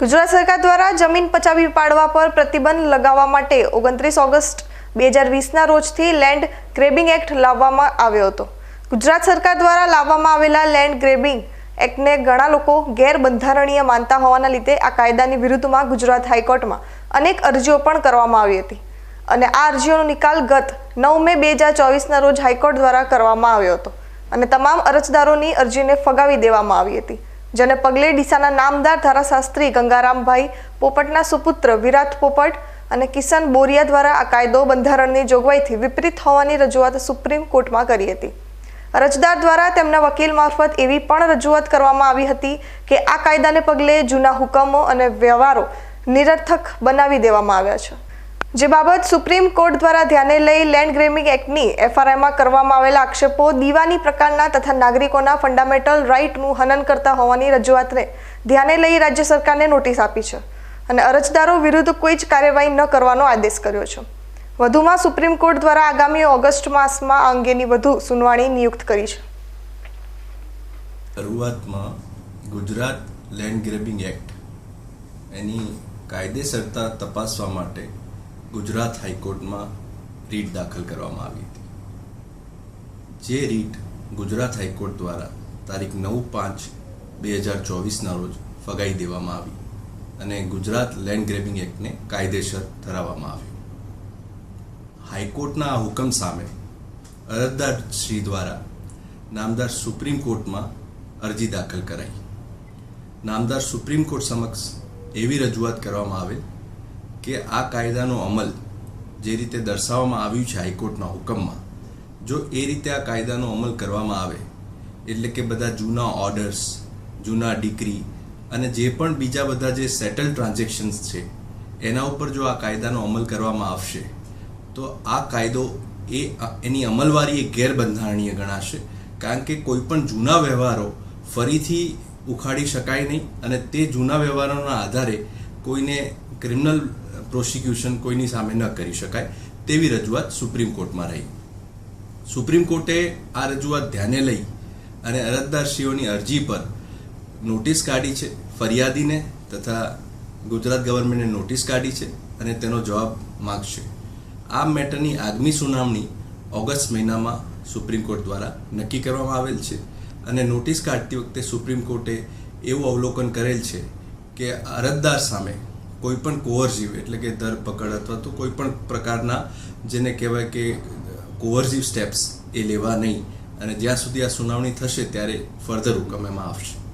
ગુજરાત સરકાર દ્વારા જમીન પચાવી પાડવા પર પ્રતિબંધ લગાવવા માટે ઓગણત્રીસ ઓગસ્ટ બે હજાર વીસના રોજથી લેન્ડ ગ્રેબિંગ એક્ટ લાવવામાં આવ્યો હતો. ગુજરાત સરકાર દ્વારા લાવવામાં આવેલા લેન્ડ ગ્રેબિંગ એક્ટને ઘણા લોકો ગેરબંધારણીય માનતા હોવાના લીધે આ કાયદાની વિરુદ્ધમાં ગુજરાત હાઈકોર્ટમાં અનેક અરજીઓ પણ કરવામાં આવી હતી અને આ અરજીઓનો નિકાલ ગત નવ મે બે હજાર ચોવીસના રોજ હાઈકોર્ટ દ્વારા કરવામાં આવ્યો હતો અને તમામ અરજદારોની અરજીને ફગાવી દેવામાં આવી હતી. જેને પગલે ડીસાના નામદાર ધારાશાસ્ત્રી ગંગારામભાઈ પોપટના સુપુત્ર વિરાટ પોપટ અને કિશન બોરિયા દ્વારા આ કાયદો બંધારણની જોગવાઈથી વિપરીત હોવાની રજૂઆત સુપ્રીમ કોર્ટમાં કરી હતી. અરજદાર દ્વારા તેમના વકીલ મારફત એવી પણ રજૂઆત કરવામાં આવી હતી કે આ કાયદાને પગલે જૂના હુકમો અને વ્યવહારો નિરર્થક બનાવી દેવામાં આવ્યા છે. જે બાબત સુપ્રીમ કોર્ટ દ્વારા ધ્યાને લઈ લેન્ડ ગ્રેમિંગ એક્ટની એફઆરઆઈમાં કરવામાં આવેલા આક્ષેપો દીવાની પ્રકારના તથા નાગરિકોના ફંડામેન્ટલ રાઇટનું હનન કરતા હોવાની રજૂઆતને ધ્યાને લઈ રાજ્ય સરકારને નોટિસ આપી છે અને અરજદારો વિરુદ્ધ કોઈ જ કાર્યવાહી ન કરવાનો આદેશ કર્યો છે. વધુમાં સુપ્રીમ કોર્ટ દ્વારા આગામી ઓગસ્ટ માસમાં આ અંગેની વધુ સુનાવણી નિયુક્ત કરી છે. શરૂઆતમાં ગુજરાત લેન્ડ ગ્રેબિંગ એક્ટ એની કાયદેસરતા તપાસવા માટે ગુજરાત હાઈકોર્ટમાં રીટ દાખલ કરવામાં આવી હતી. જે રીટ ગુજરાત હાઈકોર્ટ દ્વારા તારીખ નવ પાંચ બે હજાર ચોવીસના રોજ ફગાઈ દેવામાં આવી અને ગુજરાત લેન્ડ ગ્રેબિંગ એક્ટને કાયદેસર ધરાવવામાં આવ્યું. હાઈકોર્ટના આ હુકમ સામે અરજદાર શ્રી દ્વારા નામદાર સુપ્રીમ કોર્ટમાં અરજી દાખલ કરાઈ. નામદાર સુપ્રીમ કોર્ટ સમક્ષ એવી રજૂઆત કરવામાં આવેલ કે આ કાયદાનો અમલ જે રીતે દર્શાવવામાં આવ્યું છે હાઈકોર્ટના હુકમમાં, જો એ રીતે આ કાયદાનો અમલ કરવામાં આવે, એટલે કે બધા જૂના ઓર્ડર્સ જૂના ડિક્રી અને જે પણ બીજા બધા જે સેટલ ટ્રાન્ઝેક્શન્સ છે, એના ઉપર જો આ કાયદાનો અમલ કરવામાં આવશે, તો આ કાયદો એ એની અમલવારી એ ગેરબંધારણીય ગણાશે, કારણ કે કોઈ પણ જૂના વ્યવહારો ફરીથી ઉખાડી શકાય નહીં અને તે જૂના વ્યવહારોના આધારે કોઈને ક્રિમિનલ પ્રોસિક્યુશન કોઈની સામે ન કરી શકાય તેવી રજૂઆત સુપ્રીમ કોર્ટમાં રહી. સુપ્રીમ કોર્ટે આ રજૂઆત ધ્યાને લઈ અને અરજદારશ્રીઓની અરજી પર નોટિસ કાઢી છે, ફરિયાદીને તથા ગુજરાત ગવર્મેન્ટે નોટિસ કાઢી છે અને તેનો જવાબ માગશે. આ મેટરની આગમી સુનાવણી ઓગસ્ટ મહિનામાં સુપ્રીમ કોર્ટ દ્વારા નક્કી કરવામાં આવેલ છે અને નોટિસ કાઢતી વખતે સુપ્રીમ કોર્ટે એવું અવલોકન કરેલ છે કે અરજદાર સામે કોઈ પણ કોવર્ઝિવ એટલે કે ધરપકડ અથવા તો કોઈ પણ પ્રકારના જેને કહેવાય કે કોવર્ઝિવ સ્ટેપ્સ એ લેવા નહીં. અને જ્યાં સુધી આ સુનાવણી થશે, ત્યારે ફર્ધર હુકમ એમાં આવશે.